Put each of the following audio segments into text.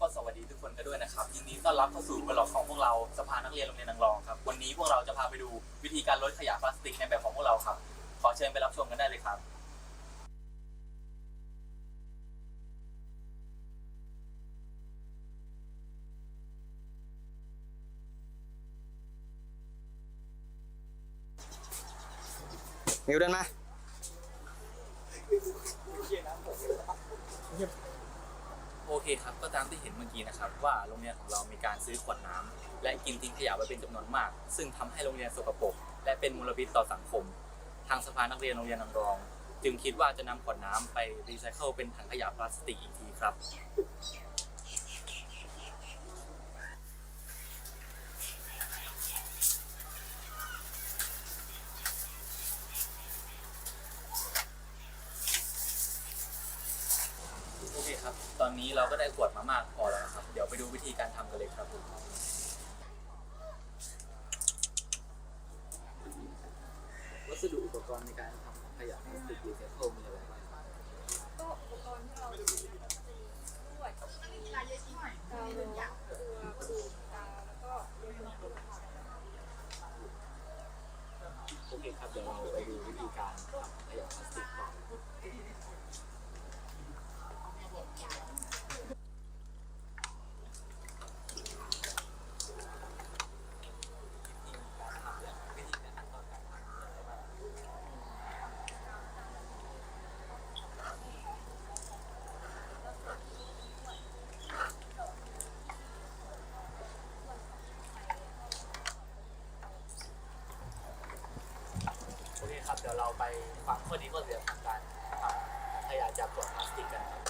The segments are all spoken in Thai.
ก็สวัสดีทุกคนกันด้วยนะครับยินดีต้อนรับเข้าสู่บล็อกของพวกเราสภานักเรียนโรงเรียนนางรองครับวันนี้พวกเราจะพาไปดูวิธีการลดขยะพลาสติกในแบบของพวกเราครับ ขอเชิญไปรับชมกันได้เลยครับมิวเดินมา โอเคครับ ก็ตามที่เห็นเมื่อกี้นะครับ ว่าโรงเรียนของเรามีการซื้อขวดน้ำและกินทิ้งขยะไว้เป็นจำนวนมาก ซึ่งทำให้โรงเรียนสกปรกและเป็นมลพิษต่อสังคม ทางสภานักเรียนโรงเรียนนางรอง จึงคิดว่าจะนำขวดน้ำไปรีไซเคิลเป็นถังขยะพลาสติกอีกทีครับ โอเคครับ ต อนนี้เราก็ได้ขวดมามากพอแล้วนะครับ เดี๋ยวไปดูวิธีการทำกันเลยครับผมวัสดุอุปกรณ์ในการทำขยะพลาสติกรีไซเคิลมีอะไรบ้างครับก็อุปกรณ์ที่เราใช้ก็จะมีลวดกาวโลตัวกรูดกาวแล้วก็โยนลงไปค่ะ โอเคครับ เดี๋ยวเราไปดูวิธีการทำขยะพลาสติกก่อนโอเคครับ เดี๋ยวเราไปฟังข้อดีข้อเสียของการทำขยะจากขวดพลาสติกกันครับ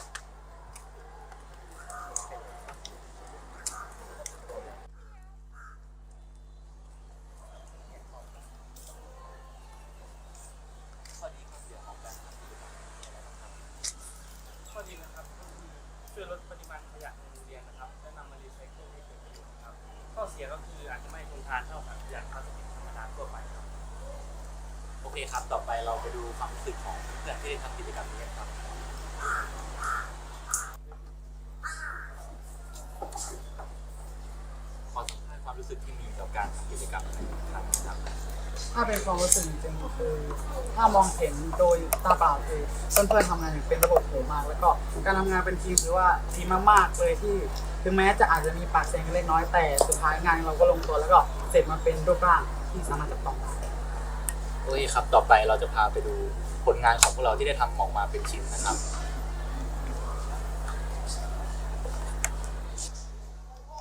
ข้อดีข้อเสียของการทำกิจกรรมนี้อะไรบ้างครับข้อดีนะครับก็คือช่วยลดปริมาณขยะในโรงเรียนนะครับและนำมารีไซเคิลให้เกิดประโยชน์ครับข้อเสียก็คืออาจจะไม่ทนทานเท่ากับขยะพลาสติกธรรมดาทั่วไปครับ โอเคครับ ต่อไปเราไปดูความรู้สึกของเพื่อนที่ได้ทำกิจกรรมนี้กันครับ ขอสัมภาษณ์ความรู้สึกที่มีกับการทำกิจกรรมในครั้งนี้ครับถ้าเป็นความรู้สึกจริงๆคือ ถ้ามองเห็นโดยตาเปล่าคือเพื่อนๆทำงานอย่างเป็นระบบโหมาก แล้วก็การทำงานเป็นทีมถือว่าดีมากๆเลยที่ถึงแม้จะอาจจะมีปากเสียงกันเล็กน้อยแต่สุดท้ายงานเราก็ลงตัวแล้วก็เสร็จมาเป็นรูปร่างที่สามารถจับต้องได้ โอเคครับ ต่อไปเราจะพาไปดูผลงานของพวกเราที่ได้ทำออกมาเป็นชิ้นนะครับ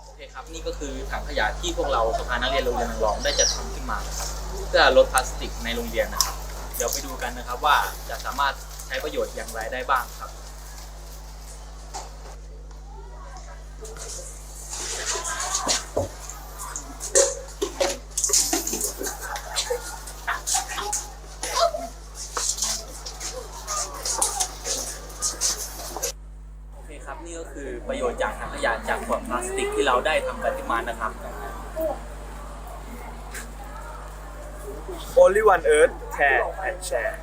โอเคครับ นี่ก็คือถังขยะที่พวกเราสภานักเรียนโรงเรียนนางรองได้จัดทำขึ้นมานะครับ เพื่อลดพลาสติกในโรงเรียนนะครับ เดี๋ยวไปดูกันนะครับว่าจะสามารถใช้ประโยชน์อย่างไรได้บ้างครับ โอเคครับ นี่ก็คือประโยชน์จากถังขยะจากขวดพลาสติกที่เราได้ทำกันขึ้นมานะครับ Only one Earth Care and Share